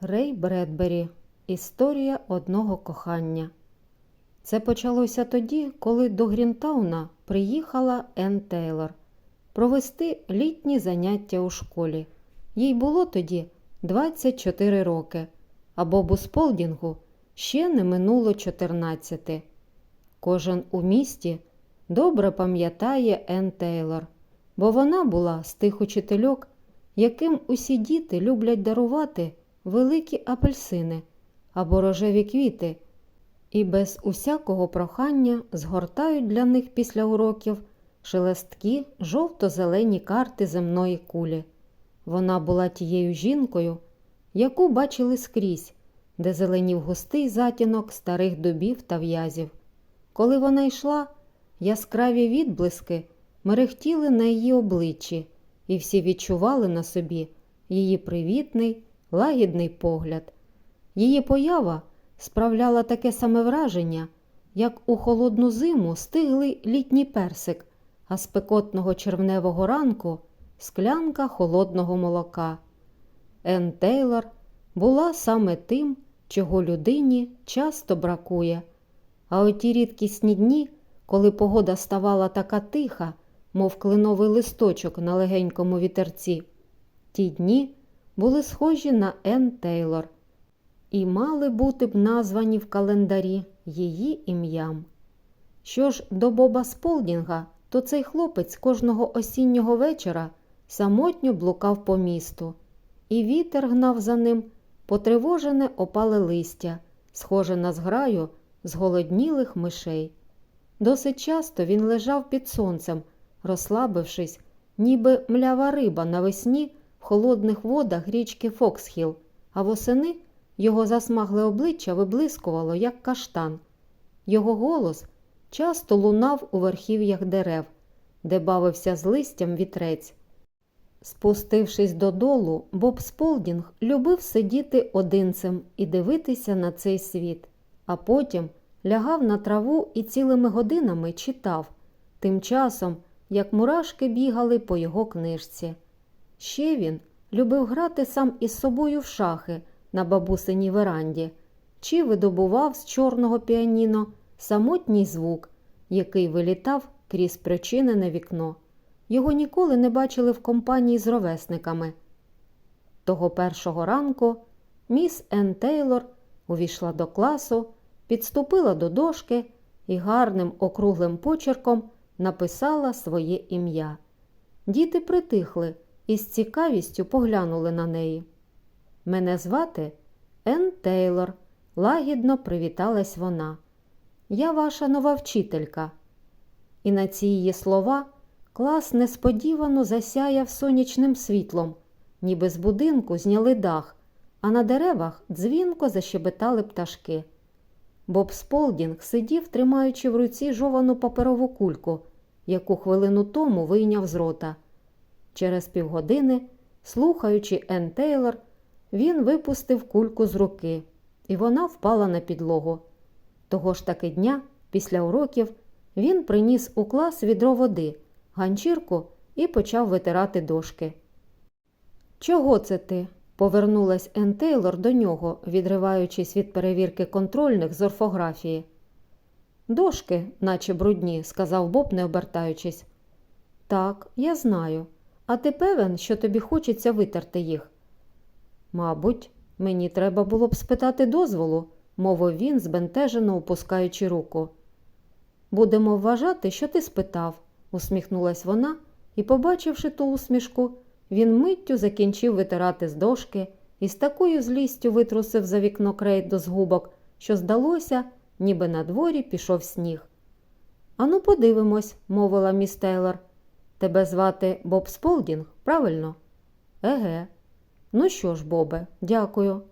Рей Бредбері. Історія одного кохання. Це почалося тоді, коли до Грінтауна приїхала Енн Тейлор провести літні заняття у школі. Їй було тоді 24 роки, а Бобу Сполдінгу ще не минуло 14. Кожен у місті добре пам'ятає Енн Тейлор, бо вона була з тих учительок, яким усі діти люблять дарувати великі апельсини або рожеві квіти, і без усякого прохання згортають для них після уроків шелесткі жовто-зелені карти земної кулі. Вона була тією жінкою, яку бачили скрізь, де зеленів густий затінок старих дубів та в'язів. Коли вона йшла, яскраві відблиски мерехтіли на її обличчі, і всі відчували на собі її привітний, лагідний погляд. Її поява справляла таке саме враження, як у холодну зиму стиглий літній персик, а з пекотного червневого ранку склянка холодного молока. Енн Тейлор була саме тим, чого людині часто бракує. А оті рідкісні дні, коли погода ставала така тиха, мов клиновий листочок на легенькому вітерці, ті дні були схожі на Енн Тейлор і мали бути б названі в календарі її ім'ям. Що ж до Боба Сполдінга, то цей хлопець кожного осіннього вечора самотньо блукав по місту, і вітер гнав за ним потривожене опале листя, схоже на зграю зголоднілих мишей. Досить часто він лежав під сонцем, розслабившись, ніби млява риба навесні холодних водах річки Фоксхіл, а восени його засмагле обличчя виблискувало, як каштан. Його голос часто лунав у верхів'ях дерев, де бавився з листям вітрець. Спустившись додолу, Боб Сполдінг любив сидіти одинцем і дивитися на цей світ, а потім лягав на траву і цілими годинами читав, тим часом, як мурашки бігали по його книжці. Ще він любив грати сам із собою в шахи на бабусиній веранді, чи видобував з чорного піаніно самотній звук, який вилітав крізь причинене вікно. Його ніколи не бачили в компанії з ровесниками. Того першого ранку міс Енн Тейлор увійшла до класу, підступила до дошки і гарним округлим почерком написала своє ім'я. Діти притихли і з цікавістю поглянули на неї. Мене звати Енн Тейлор, лагідно привіталась вона. Я ваша нова вчителька. І на ці її слова клас несподівано засяяв сонячним світлом, ніби з будинку зняли дах, а на деревах дзвінко защебетали пташки. Боб Сполдінг сидів, тримаючи в руці жовану паперову кульку, яку хвилину тому вийняв з рота. Через півгодини, слухаючи Енн Тейлор, він випустив кульку з руки, і вона впала на підлогу. Того ж таки дня, після уроків, він приніс у клас відро води, ганчірку і почав витирати дошки. Чого це ти? повернулась Ен Тейлор до нього, відриваючись від перевірки контрольних з орфографії. Дошки, наче брудні, сказав Боб, не обертаючись. Так, я знаю. А ти певен, що тобі хочеться витерти їх? Мабуть, мені треба було б спитати дозволу, мовив він, збентежено опускаючи руку. Будемо вважати, що ти спитав, усміхнулась вона, і, побачивши ту усмішку, він миттю закінчив витирати з дошки і з такою злістю витрусив за вікно крейду з губок, що здалося, ніби на дворі пішов сніг. Ану, подивимось, мовила міс Тейлор. Тебе звати Боб Сполдінг, правильно? Еге. Ну що ж, Бобе, дякую.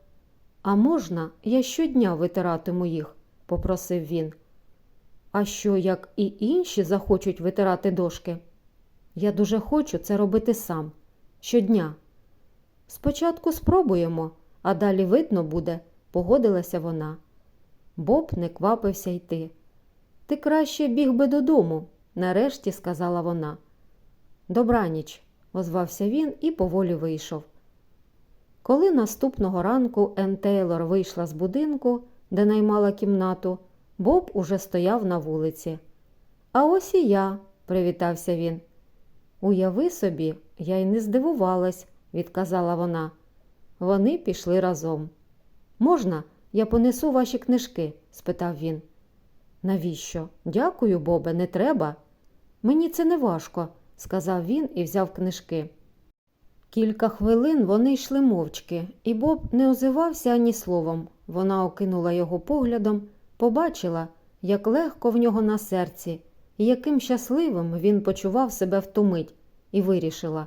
А можна, я щодня витиратиму їх, попросив він. А що, як і інші захочуть витирати дошки? Я дуже хочу це робити сам, щодня. Спочатку спробуємо, а далі видно буде, погодилася вона. Боб не квапився йти. Ти краще біг би додому, нарешті сказала вона. Добраніч, озвався він і поволі вийшов. Коли наступного ранку Ен Тейлор вийшла з будинку, де наймала кімнату, Боб уже стояв на вулиці. А ось і я, привітався він. Уяви собі, я й не здивувалась, відказала вона. Вони пішли разом. Можна, я понесу ваші книжки? спитав він. Навіщо? Дякую, Бобе, не треба. Мені це не важко, сказав він і взяв книжки. Кілька хвилин вони йшли мовчки, і Боб не озивався ані словом. Вона окинула його поглядом, побачила, як легко в нього на серці, і яким щасливим він почував себе в ту мить, і вирішила.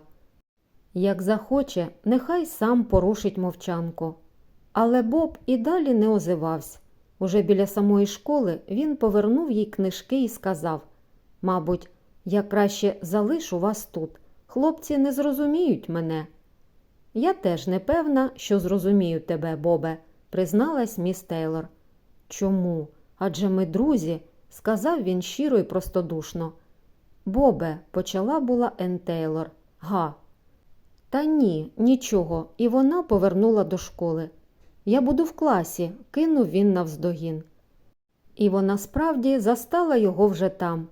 Як захоче, нехай сам порушить мовчанку. Але Боб і далі не озивався. Уже біля самої школи він повернув їй книжки і сказав Мабуть, я краще залишу вас тут. Хлопці не зрозуміють мене. Я теж не певна, що зрозумію тебе, Бобе, призналась міс Тейлор. Чому? Адже ми друзі, сказав він щиро і простодушно. Бобе, почала була Ен Тейлор. Га. Та ні, нічого, і вона повернула до школи. Я буду в класі, кинув він навздогін. І вона справді застала його вже там,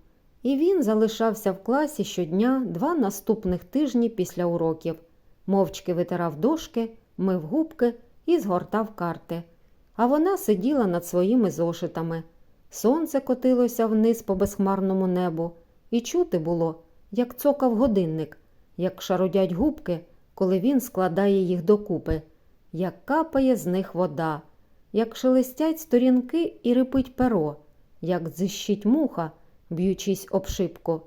і він залишався в класі щодня два наступних тижні після уроків, мовчки витирав дошки, мив губки і згортав карти. А вона сиділа над своїми зошитами. Сонце котилося вниз по безхмарному небу, і чути було, як цокав годинник, як шарудять губки, коли він складає їх докупи, як капає з них вода, як шелестять сторінки і рипить перо, як дзищить муха, б'ючись об шибку.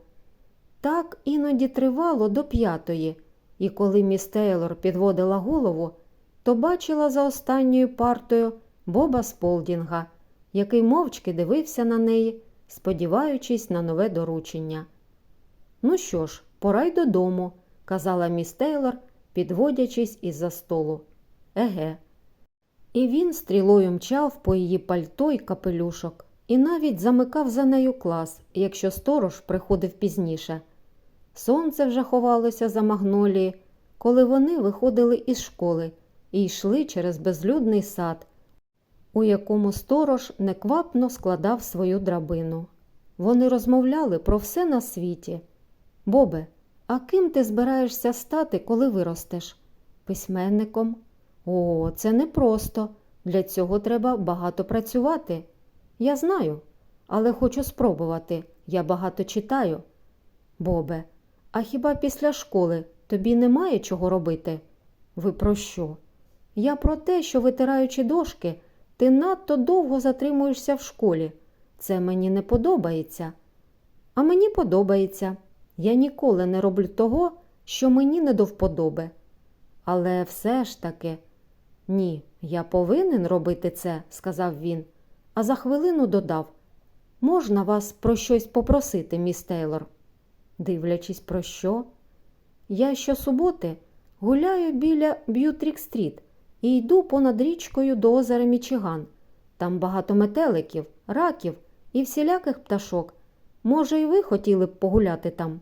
Так іноді тривало до п'ятої, і коли міс Тейлор підводила голову, то бачила за останньою партою Боба Сполдінга, який мовчки дивився на неї, сподіваючись на нове доручення. Ну що ж, пора й додому, казала міс Тейлор, підводячись із-за столу. Еге. І він стрілою мчав по її пальто й капелюшок, і навіть замикав за нею клас, якщо сторож приходив пізніше. Сонце вже ховалося за магнолії, коли вони виходили із школи і йшли через безлюдний сад, у якому сторож неквапно складав свою драбину. Вони розмовляли про все на світі. Бобе, а ким ти збираєшся стати, коли виростеш? Письменником. О, це непросто. Для цього треба багато працювати. Я знаю, але хочу спробувати. Я багато читаю. Бобе, а хіба після школи тобі немає чого робити? Ви про що? Я про те, що, витираючи дошки, ти надто довго затримуєшся в школі. Це мені не подобається. А мені подобається. Я ніколи не роблю того, що мені не до вподоби. Але все ж таки, ні, я повинен робити це, сказав він, а за хвилину додав можна вас про щось попросити, міс Тейлор? Дивлячись, про що? Я щосуботи гуляю біля Б'ютрік-стріт і йду понад річкою до озера Мічиган. Там багато метеликів, раків і всіляких пташок. Може, і ви хотіли б погуляти там?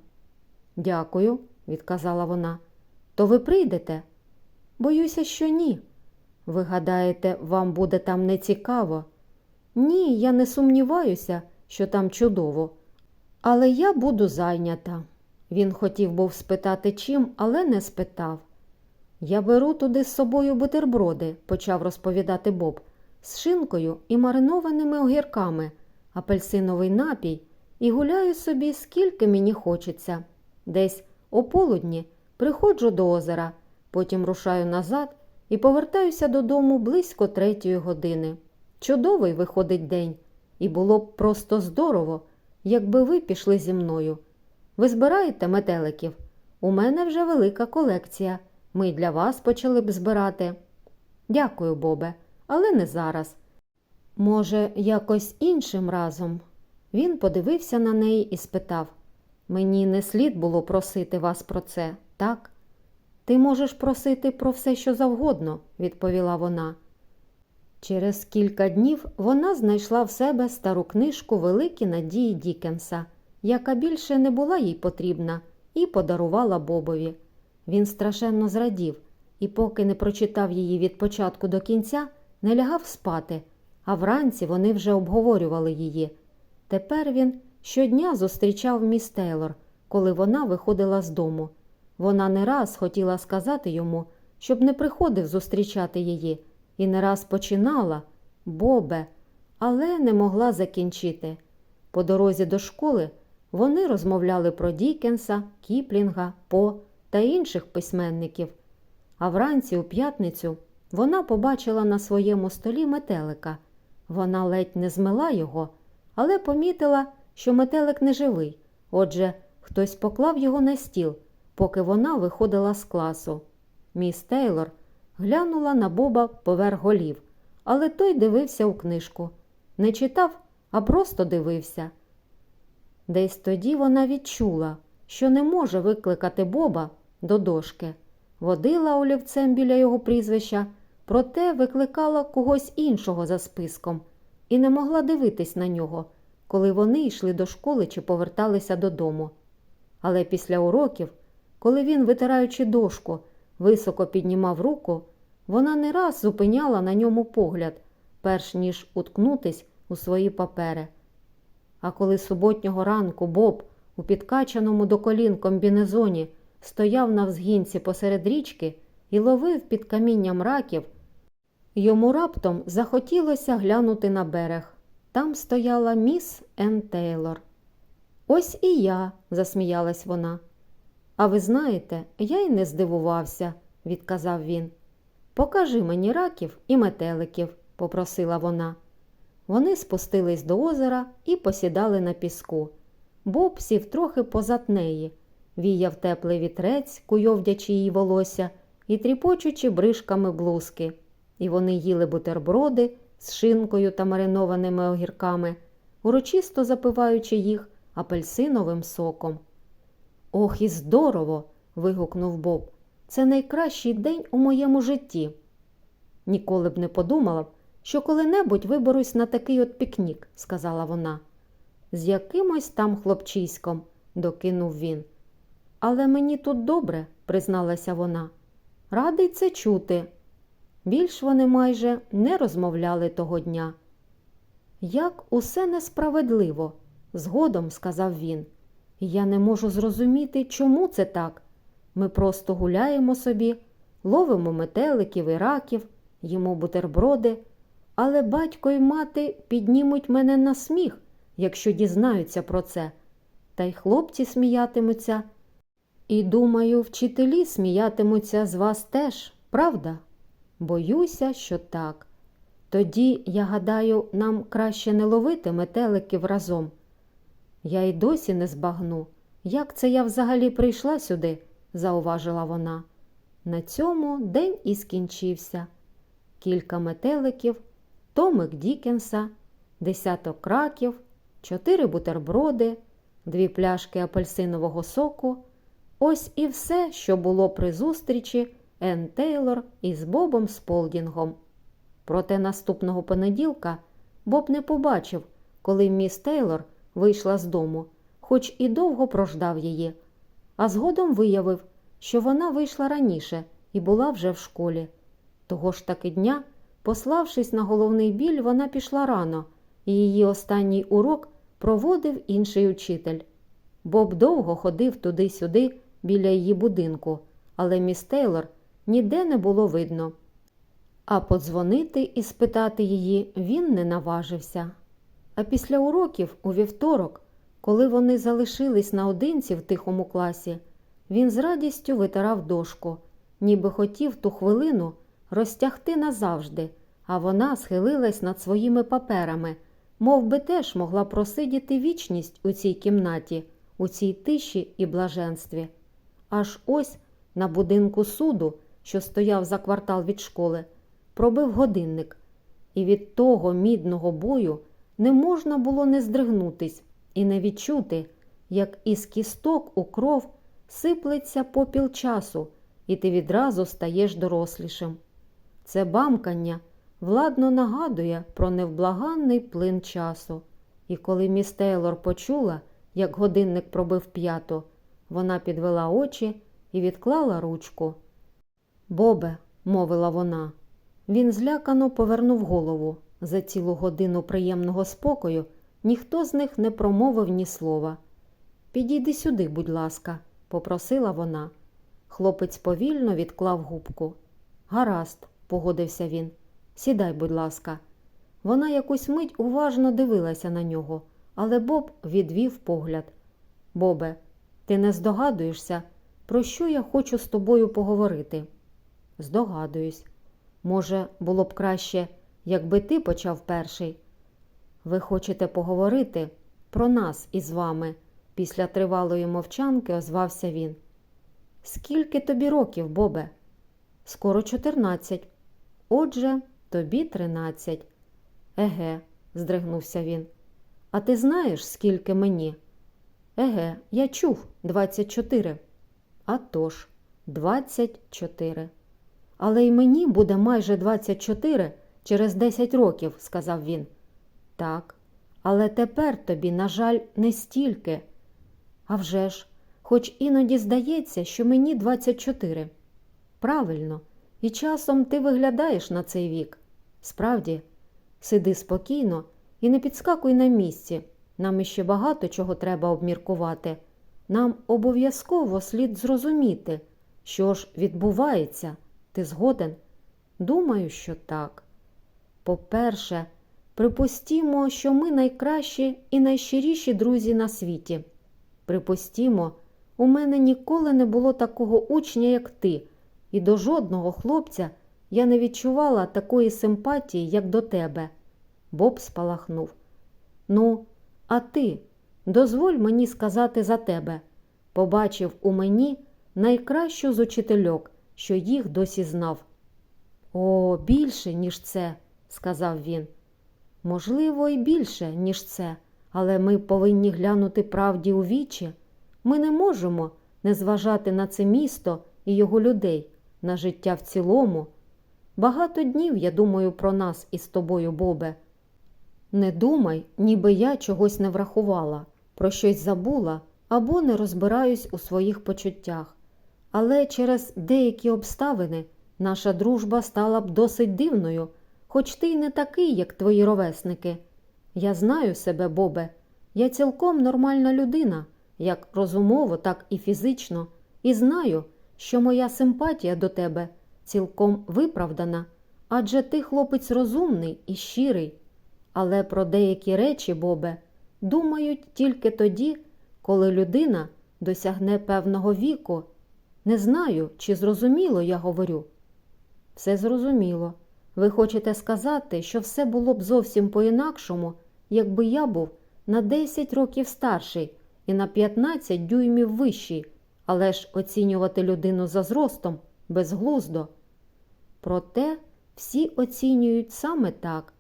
Дякую, відказала вона. То ви прийдете? Боюся, що ні. Ви гадаєте, вам буде там не цікаво? Ні, я не сумніваюся, що там чудово. Але я буду зайнята. Він хотів був спитати чим, але не спитав. Я беру туди з собою бутерброди, почав розповідати Боб, з шинкою і маринованими огірками, апельсиновий напій, і гуляю собі, скільки мені хочеться. Десь о полудні приходжу до озера, потім рушаю назад і повертаюся додому близько третьої години. Чудовий виходить день, і було б просто здорово, якби ви пішли зі мною. Ви збираєте метеликів? У мене вже велика колекція. Ми для вас почали б збирати. Дякую, Бобе, але не зараз. Може, якось іншим разом. Він подивився на неї і спитав Мені не слід було просити вас про це, так? Ти можеш просити про все, що завгодно, відповіла вона. Через кілька днів вона знайшла в себе стару книжку Великі надії Дікенса, яка більше не була їй потрібна, і подарувала Бобові. Він страшенно зрадів, і поки не прочитав її від початку до кінця, не лягав спати, а вранці вони вже обговорювали її. Тепер він щодня зустрічав міс Тейлор, коли вона виходила з дому. Вона не раз хотіла сказати йому, щоб не приходив зустрічати її, і не раз починала Бобе, але не могла закінчити. По дорозі до школи вони розмовляли про Дікенса, Кіплінга, По та інших письменників. А вранці у п'ятницю вона побачила на своєму столі метелика. Вона ледь не змила його, але помітила, що метелик не живий. Отже, хтось поклав його на стіл, поки вона виходила з класу. Міс Тейлор глянула на Боба поверх голів, але той дивився у книжку. Не читав, а просто дивився. Десь тоді вона відчула, що не може викликати Боба до дошки. Водила олівцем біля його прізвища, проте викликала когось іншого за списком і не могла дивитись на нього, коли вони йшли до школи чи поверталися додому. Але після уроків, коли він, витираючи дошку, високо піднімав руку, вона не раз зупиняла на ньому погляд, перш ніж уткнутись у свої папери. А коли суботнього ранку Боб у підкачаному до колін комбінезоні стояв на взгінці посеред річки і ловив під камінням раків, йому раптом захотілося глянути на берег. Там стояла міс Ен Тейлор. Ось і я, засміялась вона. А ви знаєте, я й не здивувався, відказав він. Покажи мені раків і метеликів, попросила вона. Вони спустились до озера і посідали на піску. Боб сів трохи позад неї, віяв теплий вітрець, куйовдячи її волосся і тріпочучи бришками блузки. І вони їли бутерброди з шинкою та маринованими огірками, урочисто запиваючи їх апельсиновим соком. Ох, і здорово! вигукнув Боб. Це найкращий день у моєму житті. Ніколи б не подумала що коли-небудь виберусь на такий от пікнік, сказала вона. З якимось там хлопчиськом, докинув він. Але мені тут добре, призналася вона. Радий це чути. Більш вони майже не розмовляли того дня. Як усе несправедливо, згодом сказав він. Я не можу зрозуміти, чому це так. Ми просто гуляємо собі, ловимо метеликів і раків, їмо бутерброди, але батько і мати піднімуть мене на сміх, якщо дізнаються про це. Та й хлопці сміятимуться. І, думаю, вчителі сміятимуться з вас теж, правда? Боюся, що так. Тоді, я гадаю, нам краще не ловити метеликів разом. Я й досі не збагну, як це я взагалі прийшла сюди, зауважила вона. На цьому день і скінчився. Кілька метеликів, томик Дікенса, десяток краків, чотири бутерброди, дві пляшки апельсинового соку. Ось і все, що було при зустрічі Ен Тейлор із Бобом Сполдінгом. Проте наступного понеділка Боб не побачив, коли міс Тейлор вийшла з дому, хоч і довго прождав її, а згодом виявив, що вона вийшла раніше і була вже в школі. Того ж таки дня, пославшись на головний біль, вона пішла рано, і її останній урок проводив інший учитель. Боб довго ходив туди-сюди біля її будинку, але міс Тейлор ніде не було видно. А подзвонити і спитати її він не наважився. А після уроків у вівторок, коли вони залишились наодинці в тихому класі, він з радістю витирав дошку, ніби хотів ту хвилину розтягти назавжди, а вона схилилась над своїми паперами, мов би теж могла просидіти вічність у цій кімнаті, у цій тиші і блаженстві. Аж ось на будинку суду, що стояв за квартал від школи, пробив годинник, і від того мідного бою не можна було не здригнутись і не відчути, як із кісток у кров сиплеться попіл часу, і ти відразу стаєш дорослішим. Це бамкання владно нагадує про невблаганний плин часу, і коли міс Тейлор почула, як годинник пробив п'яту, вона підвела очі і відклала ручку. Бобе, мовила вона. Він злякано повернув голову. За цілу годину приємного спокою ніхто з них не промовив ні слова. Підійди сюди, будь ласка, попросила вона. Хлопець повільно відклав губку. Гаразд, погодився він. Сідай, будь ласка. Вона якусь мить уважно дивилася на нього, але Боб відвів погляд. Бобе, ти не здогадуєшся, про що я хочу з тобою поговорити? Здогадуюсь. Може, було б краще, якби ти почав перший. Ви хочете поговорити про нас із вами? Після тривалої мовчанки озвався він. Скільки тобі років, Бобе? Скоро чотирнадцять. Отже, тобі тринадцять. Еге, здригнувся він. А ти знаєш, скільки мені? Еге, я чув двадцять чотири. А тож, двадцять чотири. Але й мені буде майже 24 через 10 років, сказав він. Так, але тепер тобі, на жаль, не стільки. А вже ж, хоч іноді здається, що мені 24. Правильно, і часом ти виглядаєш на цей вік. Справді, сиди спокійно і не підскакуй на місці. Нам іще багато чого треба обміркувати. Нам обов'язково слід зрозуміти, що ж відбувається. Ти згоден? Думаю, що так. По-перше, припустімо, що ми найкращі і найщиріші друзі на світі. Припустімо, у мене ніколи не було такого учня, як ти, і до жодного хлопця я не відчувала такої симпатії, як до тебе. Боб спалахнув. Ну, а ти, дозволь мені сказати за тебе. Побачив у мені найкращу з учительок що їх досі знав. О, більше, ніж це, сказав він. Можливо, і більше, ніж це, але ми повинні глянути правді у вічі. Ми не можемо не зважати на це місто і його людей, на життя в цілому. Багато днів я думаю про нас із тобою, Бобе. Не думай, ніби я чогось не врахувала, про щось забула або не розбираюсь у своїх почуттях. Але через деякі обставини наша дружба стала б досить дивною, хоч ти й не такий, як твої ровесники. Я знаю себе, Бобе, я цілком нормальна людина, як розумово, так і фізично, і знаю, що моя симпатія до тебе цілком виправдана, адже ти хлопець розумний і щирий. Але про деякі речі, Бобе, думають тільки тоді, коли людина досягне певного віку. Не знаю, чи зрозуміло я говорю. Все зрозуміло. Ви хочете сказати, що все було б зовсім по-інакшому, якби я був на 10 років старший і на 15 дюймів вищий, але ж оцінювати людину за зростом безглуздо. Проте всі оцінюють саме так.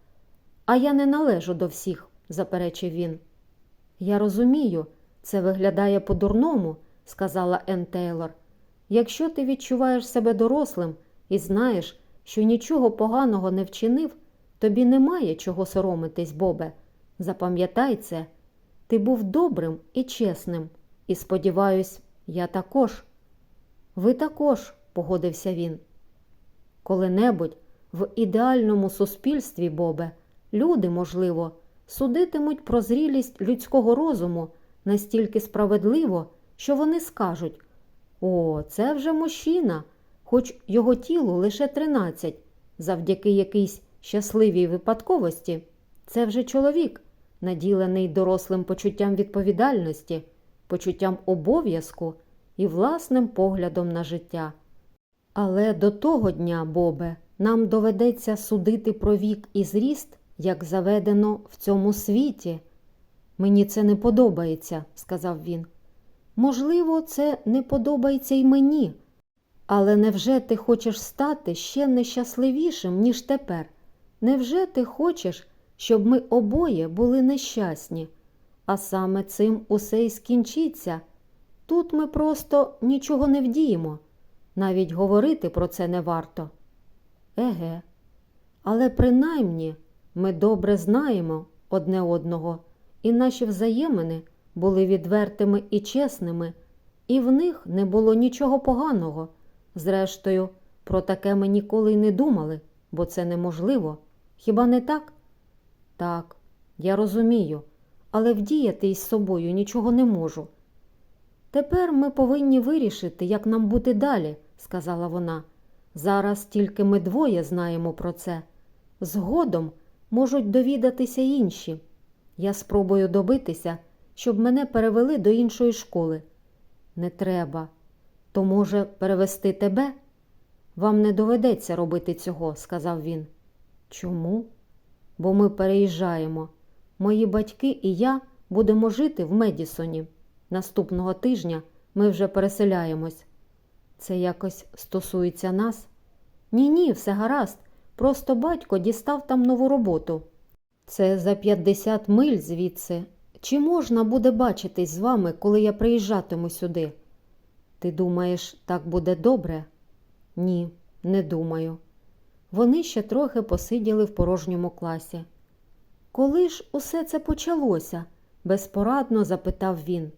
А я не належу до всіх, заперечив він. Я розумію, це виглядає по-дурному, сказала Ен Тейлор. Якщо ти відчуваєш себе дорослим і знаєш, що нічого поганого не вчинив, тобі немає чого соромитись, Бобе. Запам'ятай це, ти був добрим і чесним, і, сподіваюсь, я також. Ви також, погодився він. Коли-небудь в ідеальному суспільстві, Бобе, люди, можливо, судитимуть про зрілість людського розуму настільки справедливо, що вони скажуть. О, це вже мужчина, хоч його тілу лише тринадцять, завдяки якійсь щасливій випадковості, це вже чоловік, наділений дорослим почуттям відповідальності, почуттям обов'язку і власним поглядом на життя. Але до того дня, Бобе, нам доведеться судити про вік і зріст, як заведено в цьому світі. Мені це не подобається, сказав він. Можливо, це не подобається й мені, але невже ти хочеш стати ще нещасливішим, ніж тепер? Невже ти хочеш, щоб ми обоє були нещасні? А саме цим усе й скінчиться. Тут ми просто нічого не вдіємо, навіть говорити про це не варто. Еге, але принаймні ми добре знаємо одне одного, і наші взаємини були відвертими і чесними, і в них не було нічого поганого. Зрештою, Про таке ми ніколи й не думали, бо це неможливо. Хіба не так? Так, я розумію, але вдіяти із собою нічого не можу. Тепер ми повинні вирішити, як нам бути далі, сказала вона. Зараз тільки ми двоє знаємо про це. Згодом можуть довідатися інші. Я спробую добитися, щоб мене перевели до іншої школи. Не треба. То, може, перевести тебе? Вам не доведеться робити цього, сказав він. Чому? Бо ми переїжджаємо. Мої батьки і я будемо жити в Медісоні. Наступного тижня ми вже переселяємось. Це якось стосується нас? Ні, ні, все гаразд. Просто батько дістав там нову роботу. Це за 50 миль звідси. Чи можна буде бачитись з вами, коли я приїжджатиму сюди? Ти думаєш, так буде добре? Ні, не думаю. Вони ще трохи посиділи в порожньому класі. Коли ж усе це почалося? безпорадно запитав він.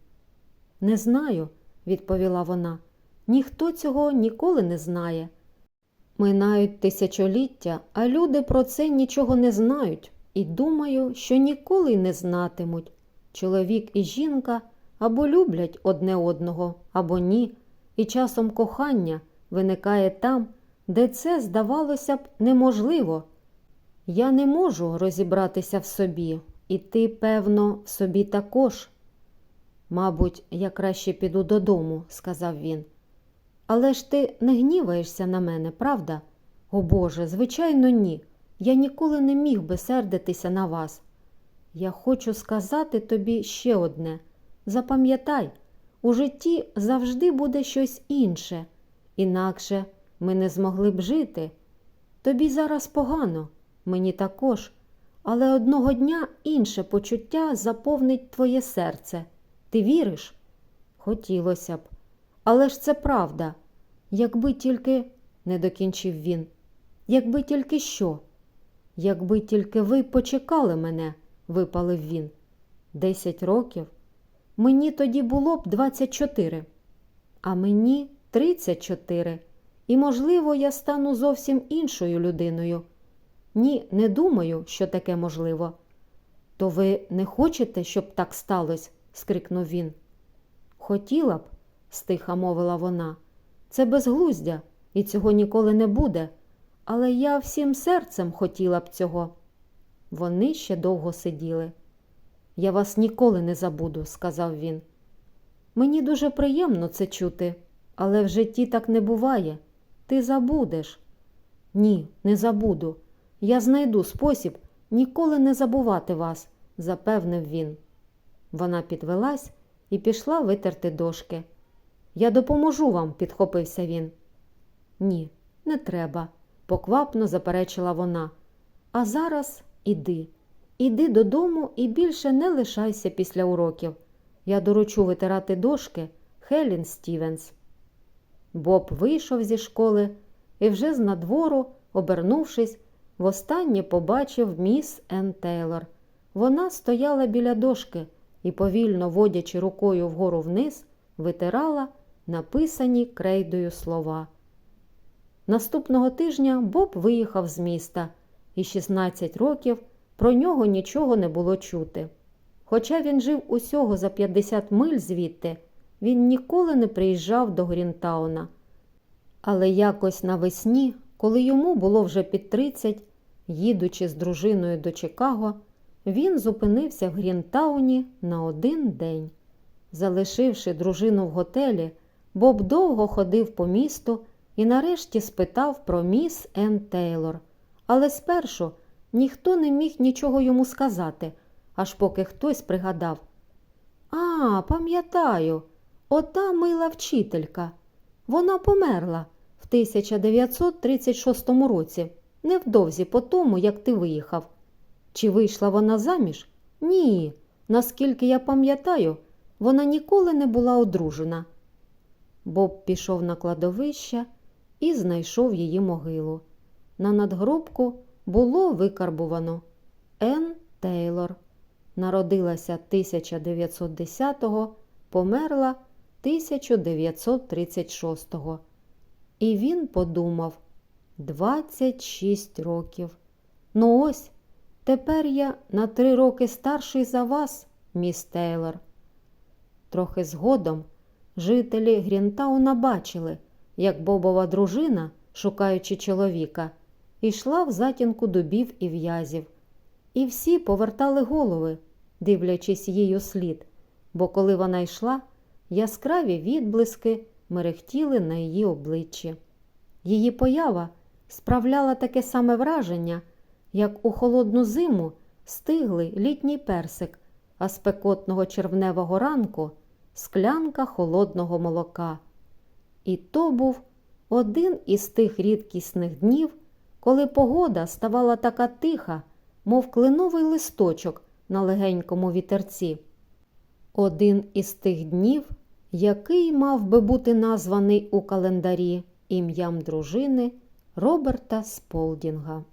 Не знаю, відповіла вона. Ніхто цього ніколи не знає. Минають тисячоліття, а люди про це нічого не знають і думаю, що ніколи не знатимуть. Чоловік і жінка або люблять одне одного, або ні, і часом кохання виникає там, де це, здавалося б, неможливо. Я не можу розібратися в собі, і ти, певно, в собі також. Мабуть, я краще піду додому, сказав він. Але ж ти не гніваєшся на мене, правда? О Боже, звичайно, ні. Я ніколи не міг би сердитися на вас. Я хочу сказати тобі ще одне. Запам'ятай, у житті завжди буде щось інше, інакше ми не змогли б жити. Тобі зараз погано, мені також, але одного дня інше почуття заповнить твоє серце. Ти віриш? Хотілося б. Але ж це правда. Якби тільки, не докінчив він, якби тільки що? Якби тільки ви почекали мене, випалив він. Десять років. Мені тоді було б 24, а мені 34. І, можливо, я стану зовсім іншою людиною. Ні, не думаю, що таке можливо. То ви не хочете, щоб так сталося? скрикнув він. Хотіла б, стиха мовила вона. Це безглуздя, і цього ніколи не буде. Але я всім серцем хотіла б цього. Вони ще довго сиділи. Я вас ніколи не забуду, сказав він. Мені дуже приємно це чути, але в житті так не буває. Ти забудеш. Ні, не забуду. Я знайду спосіб ніколи не забувати вас, запевнив він. Вона підвелась і пішла витерти дошки. Я допоможу вам, підхопився він. Ні, не треба, поквапно заперечила вона. А зараз іди. Іди додому і більше не лишайся після уроків. Я доручу витирати дошки Хелін Стівенс. Боб вийшов зі школи і вже з надвору, обернувшись, востаннє побачив міс Ен Тейлор. Вона стояла біля дошки і, повільно водячи рукою вгору вниз, витирала написані крейдою слова. Наступного тижня Боб виїхав з міста, і 16 років про нього нічого не було чути. Хоча він жив усього за 50 миль звідти, він ніколи не приїжджав до Грінтауна. Але якось навесні, коли йому було вже під 30, їдучи з дружиною до Чикаго, він зупинився в Грінтауні на один день. Залишивши дружину в готелі, Боб довго ходив по місту і нарешті спитав про міс Ен Тейлор. Але спершу ніхто не міг нічого йому сказати, аж поки хтось пригадав. А, пам'ятаю, ота мила вчителька. Вона померла в 1936 році, невдовзі по тому, як ти виїхав. Чи вийшла вона заміж? Ні. Наскільки я пам'ятаю, вона ніколи не була одружена. Боб пішов на кладовище і знайшов її могилу. На надгробку було викарбувано Ен Тейлор. Народилася 1910-го, померла 1936-го. І він подумав 26 років. Ну ось, тепер я на три роки старший за вас, міс Тейлор. Трохи згодом жителі Грінтауна бачили, як Бобова дружина, шукаючи чоловіка, йшла в затінку дубів і в'язів. І всі повертали голови, дивлячись їй слід, бо коли вона йшла, яскраві відблиски мерехтіли на її обличчі. Її поява справляла таке саме враження, як у холодну зиму стиглий літній персик, а спекотного червневого ранку склянка холодного молока. І то був один із тих рідкісних днів, коли погода ставала така тиха, мов кленовий листочок на легенькому вітерці. Один із тих днів, який мав би бути названий у календарі ім'ям дружини Роберта Сполдінга.